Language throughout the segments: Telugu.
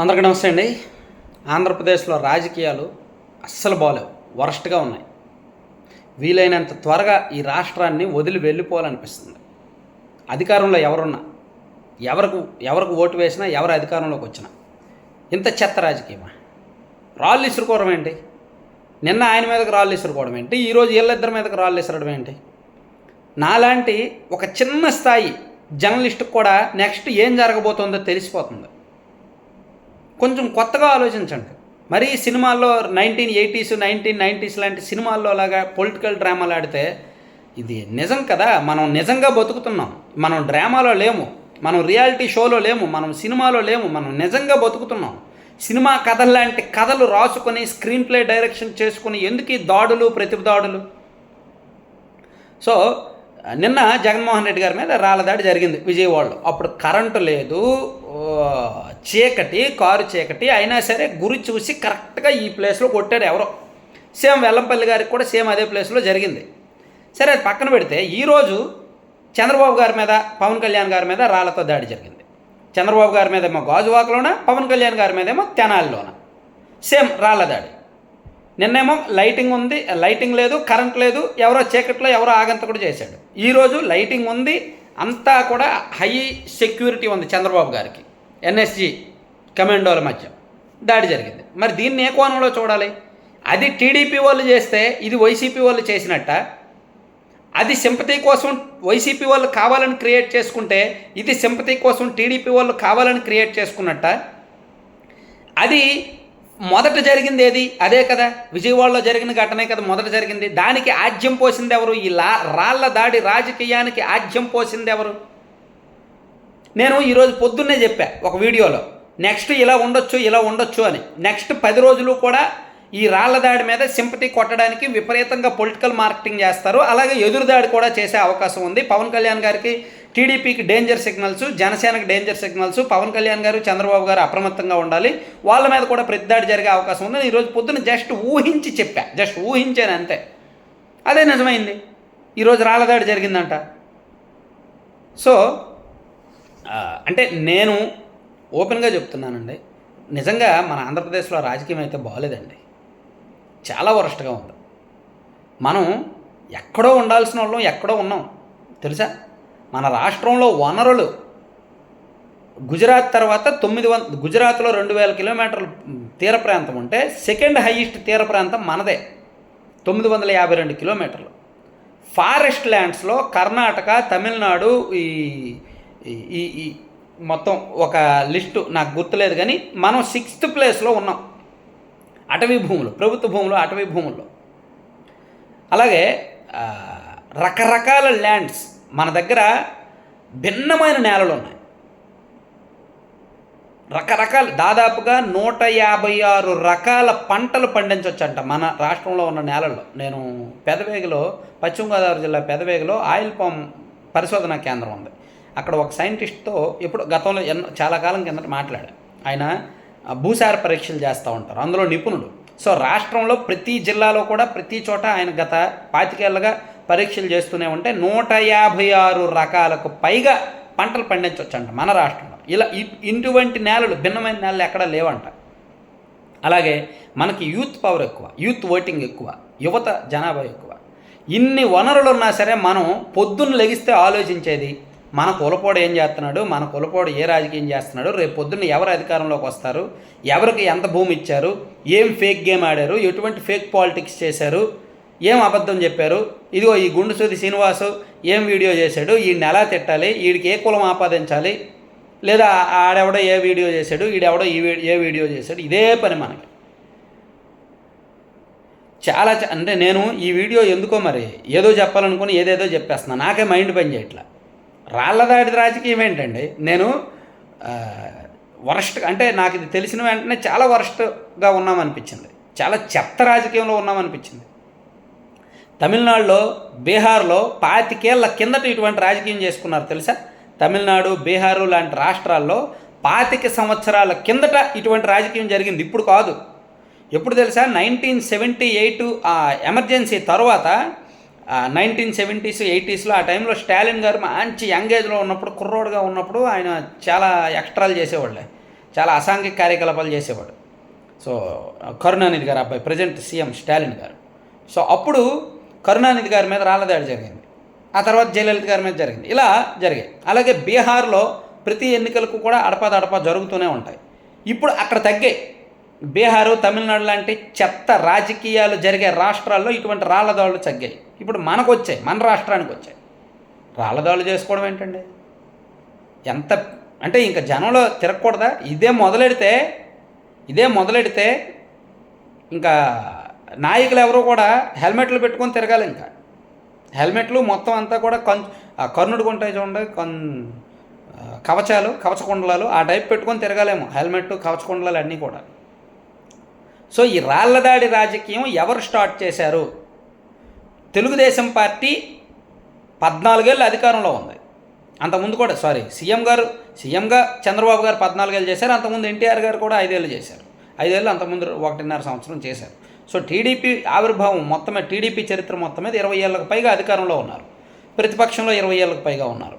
అందరికీ నమస్తే అండి. ఆంధ్రప్రదేశ్లో రాజకీయాలు అస్సలు బాగాలేవు వరస్ట్గా ఉన్నాయి. వీలైనంత త్వరగా ఈ రాష్ట్రాన్ని వదిలి వెళ్ళిపోవాలనిపిస్తుంది. అధికారంలో ఎవరున్నా ఎవరికి ఎవరికి ఓటు వేసినా ఎవరు అధికారంలోకి వచ్చినా. ఇంత చెత్త రాజకీయమా? రాళ్ళు ఇసురుకోవడం ఏంటి? నిన్న ఆయన మీదకి రాళ్ళు ఇసురుకోవడం ఏంటి? ఈరోజు వీళ్ళిద్దరి మీదకి రాళ్ళు ఇసరడం ఏంటి? నాలాంటి ఒక చిన్న స్థాయి జర్నలిస్ట్కి కూడా నెక్స్ట్ ఏం జరగబోతుందో తెలిసిపోతుంది. కొంచెం కొత్తగా ఆలోచించండి. మరి సినిమాల్లో నైన్టీన్ ఎయిటీస్ నైన్టీన్ నైంటీస్ లాంటి సినిమాల్లో లాగా పొలిటికల్ డ్రామాలు ఆడితే ఇది నిజం కదా? మనం నిజంగా బతుకుతున్నాం. మనం డ్రామాలో లేము. మనం రియాలిటీ షోలో లేము. మనం సినిమాలో లేము. మనం నిజంగా బతుకుతున్నాం. సినిమా కథలు లాంటి కథలు రాసుకొని స్క్రీన్ ప్లే డైరెక్షన్ చేసుకుని ఎందుకు ఈ దాడులు ప్రతి దాడులు సో నిన్న జగన్మోహన్ రెడ్డి గారి మీద రాళ్ళదాడి జరిగింది విజయవాడలో. అప్పుడు కరెంటు లేదు చీకటి కారు చీకటి అయినా సరే గురి చూసి కరెక్ట్గా ఈ ప్లేస్లో కొట్టాడు ఎవరో. సేమ్ వెల్లంపల్లి గారికి కూడా సేమ్ అదే ప్లేస్లో జరిగింది. సరే అది పక్కన పెడితే ఈరోజు చంద్రబాబు గారి మీద పవన్ కళ్యాణ్ గారి మీద రాళ్ళతో దాడి జరిగింది. చంద్రబాబు గారి మీద ఏమో గాజువాకలోన పవన్ కళ్యాణ్ గారి మీద ఏమో తెనాలిలోన. సేమ్ రాళ్ళ దాడి. నిన్నేమో లైటింగ్ ఉంది లైటింగ్ లేదు కరెంట్ లేదు ఎవరో చీకట్లో ఎవరో ఆగంత కూడా చేశాడు. ఈరోజు లైటింగ్ ఉంది అంతా కూడా హై సెక్యూరిటీ ఉంది చంద్రబాబు గారికి ఎన్ఎస్జి కమాండోల మధ్య. దాడి జరిగింది. మరి దీన్ని ఏ కోణంలో చూడాలి? అది టీడీపీ వాళ్ళు చేస్తే ఇది వైసీపీ వాళ్ళు చేసినట్ట. అది సింపతి కోసం వైసీపీ వాళ్ళు కావాలని క్రియేట్ చేసుకుంటే ఇది సింపతి కోసం టీడీపీ వాళ్ళు కావాలని క్రియేట్ చేసుకున్నట్ట. అది మొదట జరిగింది ఏది? అదే కదా. విజయవాడలో జరిగిన ఘటనే కదా మొదట జరిగింది. దానికి ఆజ్యం పోసింది ఎవరు? ఈ లా రాళ్ళ దాడి రాజకీయానికి ఆజ్యం పోసింది ఎవరు? నేను ఈరోజు పొద్దున్నే చెప్పా ఒక వీడియోలో. నెక్స్ట్ ఇలా ఉండొచ్చు ఇలా ఉండొచ్చు అని. నెక్స్ట్ పది రోజులు కూడా ఈ రాళ్ళ దాడి మీద సింపతి కొట్టడానికి విపరీతంగా పొలిటికల్ మార్కెటింగ్ చేస్తారు. అలాగే ఎదురు దాడి కూడా చేసే అవకాశం ఉంది. పవన్ కళ్యాణ్ గారికి టీడీపీకి డేంజర్ సిగ్నల్స్ జనసేనకి డేంజర్ సిగ్నల్స్ పవన్ కళ్యాణ్ గారు చంద్రబాబు గారు అప్రమత్తంగా ఉండాలి. వాళ్ళ మీద కూడా ప్రతిదాడి జరిగే అవకాశం ఉంది. ఈరోజు పొద్దున్న జస్ట్ ఊహించి చెప్పా. జస్ట్ ఊహించాను అంతే. అదే నిజమైంది. ఈరోజు రాళ్ళ దాడి జరిగిందంట. సో అంటే నేను ఓపెన్గా చెప్తున్నానండి. నిజంగా మన ఆంధ్రప్రదేశ్లో రాజకీయం అయితే బాగలేదండి చాలా వరస్ట్గా ఉంది. మనం ఎక్కడో ఉండాల్సిన వాళ్ళం ఎక్కడో ఉన్నాం. తెలుసా? మన రాష్ట్రంలో వనరులు గుజరాత్ తర్వాత తొమ్మిది వంద గుజరాత్లో రెండు వేల కిలోమీటర్ల తీర ప్రాంతం ఉంటే సెకండ్ హైయెస్ట్ తీర ప్రాంతం మనదే. తొమ్మిది వందల యాభై రెండు కిలోమీటర్లు. ఫారెస్ట్ ల్యాండ్స్లో కర్ణాటక తమిళనాడు ఈ ఈ- ఈ ఈ మొత్తం ఒక లిస్టు నాకు గుర్తులేదు కానీ మనం సిక్స్త్ ప్లేస్లో ఉన్నాం. అటవీ భూములు ప్రభుత్వ భూములు అటవీ భూముల్లో. అలాగే రకరకాల ల్యాండ్స్ మన దగ్గర భిన్నమైన నేలలు ఉన్నాయి. రకరకాల దాదాపుగా నూట యాభై ఆరు రకాల పంటలు పండించవచ్చంట మన రాష్ట్రంలో ఉన్న నేలల్లో. నేను పెదవేగిలో పశ్చిమ గోదావరి జిల్లా పెదవేగిలో ఆయిల్ పామ్ పరిశోధనా కేంద్రం ఉంది. అక్కడ ఒక సైంటిస్ట్తో ఇప్పుడు గతంలో ఎన్నో చాలా కాలం కిందట మాట్లాడాను ఆయన భూసార పరీక్షలు చేస్తూ ఉంటారు. అందులో నిపుణుడు. సో రాష్ట్రంలో ప్రతి జిల్లాలో కూడా ప్రతి చోట ఆయన గత పాతికేళ్ళగా పరీక్షలు చేస్తూనే ఉంటే నూట యాభై ఆరు రకాలకు పైగా పంటలు పండించవచ్చంట మన రాష్ట్రంలో. ఇలా ఇటువంటి నేలలు భిన్నమైన నేలలు ఎక్కడా లేవంట. అలాగే మనకి యూత్ పవర్ ఎక్కువ యూత్ ఓటింగ్ ఎక్కువ యువత జనాభా ఎక్కువ. ఇన్ని వనరులు ఉన్నా సరే మనం పొద్దున్న లెగిస్తే ఆలోచించేది మన కులపోడు ఏం చేస్తున్నాడు? మన కులపోడు ఏ రాజకీయం చేస్తున్నాడు? రేపు పొద్దున్న ఎవరు అధికారంలోకి వస్తారు? ఎవరికి ఎంత భూమి ఇచ్చారు? ఏం ఫేక్ గేమ్ ఆడారు? ఎటువంటి ఫేక్ పాలిటిక్స్ చేశారు? ఏం అబద్ధం చెప్పారు? ఇదిగో ఈ గుండుసూది శ్రీనివాసు ఏం వీడియో చేశాడు? ఈయన్ని ఎలా తిట్టాలి వీడికి ఏ కులం ఆపాదించాలి? లేదా ఆడెవడో ఏ వీడియో చేశాడు? ఈడెవడో ఈ ఏ వీడియో చేశాడు? ఇదే పని మనకి. చాలా అంటే నేను ఈ వీడియో ఎందుకో మరి? ఏదో చెప్పాలనుకుని ఏదేదో చెప్పేస్తున్నా. నాకే మైండ్ పని చేయట్లా. రాళ్ళదాడి రాజకీయం ఏంటండి? నేను వరస్ట్ అంటే నాకు ఇది తెలిసిన వెంటనే చాలా వరస్ట్గా ఉన్నామనిపించింది. చాలా చెత్త రాజకీయంలో ఉన్నామనిపించింది. తమిళనాడులో బీహార్లో పాతికేళ్ళ కిందట ఇటువంటి రాజకీయం చేసుకున్నారు తెలుసా? తమిళనాడు బీహారు లాంటి రాష్ట్రాల్లో పాతిక సంవత్సరాల కిందట ఇటువంటి రాజకీయం జరిగింది. ఇప్పుడు కాదు. ఎప్పుడు తెలుసా? నైన్టీన్ సెవెంటీ ఎయిట్ ఆ ఎమర్జెన్సీ తర్వాత నైన్టీన్ సెవెంటీస్ ఎయిటీస్లో ఆ టైంలో స్టాలిన్ గారు మంచి యంగ్ ఏజ్లో ఉన్నప్పుడు కుర్రోడుగా ఉన్నప్పుడు ఆయన చాలా ఎక్స్ట్రాలు చేసేవాళ్ళే. చాలా అసాంఘిక కార్యకలాపాలు చేసేవాడు. సో కరుణానిధి గారు అబ్బాయి ప్రజెంట్ సీఎం స్టాలిన్ గారు. సో అప్పుడు కరుణానిధి గారి మీద రాళ్ళదాడి జరిగింది. ఆ తర్వాత జయలలిత గారి మీద జరిగింది. ఇలా జరిగాయి. అలాగే బీహార్లో ప్రతి ఎన్నికలకు కూడా అడపాదడపా జరుగుతూనే ఉంటాయి. ఇప్పుడు అక్కడ తగ్గాయి. బీహారు తమిళనాడు లాంటి చెత్త రాజకీయాలు జరిగే రాష్ట్రాల్లో ఇటువంటి రాళ్ళదాళ్ళు తగ్గాయి. ఇప్పుడు మనకు వచ్చాయి మన రాష్ట్రానికి వచ్చాయి. రాళ్ళదాళ్ళు చేసుకోవడం ఏంటండి? ఎంత అంటే ఇంకా జనంలో తిరగకూడదా? ఇదే మొదలెడితే ఇదే మొదలెడితే ఇంకా నాయకులు ఎవరు కూడా హెల్మెట్లు పెట్టుకొని తిరగాలి ఇంకా. హెల్మెట్లు మొత్తం అంతా కూడా కం కర్ణుడు ఉంటాయి చూడండి కన్ కవచాలు కవచకుండలాలు ఆ టైప్ పెట్టుకొని తిరగాలేమో. హెల్మెట్ కవచకుండలాలు అన్నీ కూడా. సో ఈ రాళ్ళదాడి రాజకీయం ఎవరు స్టార్ట్ చేశారు? తెలుగుదేశం పార్టీ పద్నాలుగేళ్ళు అధికారంలో ఉంది. అంతకుముందు కూడా సారీ సీఎం గారు సీఎంగా చంద్రబాబు గారు పద్నాలుగేళ్ళు చేశారు అంతకుముందు ఎన్టీఆర్ గారు కూడా ఐదేళ్ళు చేశారు. ఐదేళ్ళు అంతకుముందు ఒకటిన్నర సంవత్సరం చేశారు. సో టీడీపీ ఆవిర్భావం మొత్తమే టీడీపీ చరిత్ర మొత్తం మీద ఇరవై ఏళ్ళకు పైగా అధికారంలో ఉన్నారు. ప్రతిపక్షంలో ఇరవై ఏళ్ళకు పైగా ఉన్నారు.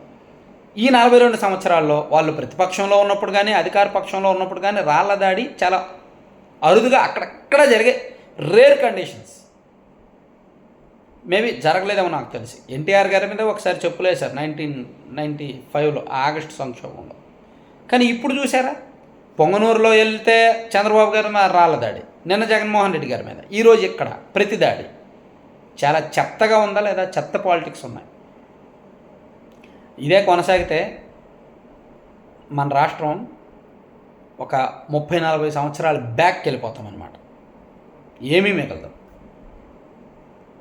ఈ నలభై రెండు సంవత్సరాల్లో వాళ్ళు ప్రతిపక్షంలో ఉన్నప్పుడు కానీ అధికార పక్షంలో ఉన్నప్పుడు కానీ రాళ్ళ దాడి చాలా అరుదుగా అక్కడక్కడ జరిగే రేర్ కండిషన్స్ మేబీ జరగలేదేమో నాకు తెలిసి. ఎన్టీఆర్ గారి మీద ఒకసారి చెప్పులేశారు నైన్టీన్ నైంటీ ఫైవ్లో ఆగస్టు సంక్షోభంలో. కానీ ఇప్పుడు చూసారా పొంగనూరులో వెళ్తే చంద్రబాబు గారి మీద రాళ్ళ దాడి నిన్న జగన్మోహన్ రెడ్డి గారి మీద. ఈరోజు ఇక్కడ ప్రతి దాడి. చాలా చెత్తగా ఉందా లేదా? చెత్త పాలిటిక్స్ ఉన్నాయి. ఇదే కొనసాగితే మన రాష్ట్రం ఒక ముప్పై నలభై సంవత్సరాలు బ్యాక్కి వెళ్ళిపోతాం అనమాట ఏమీ మిగలదు.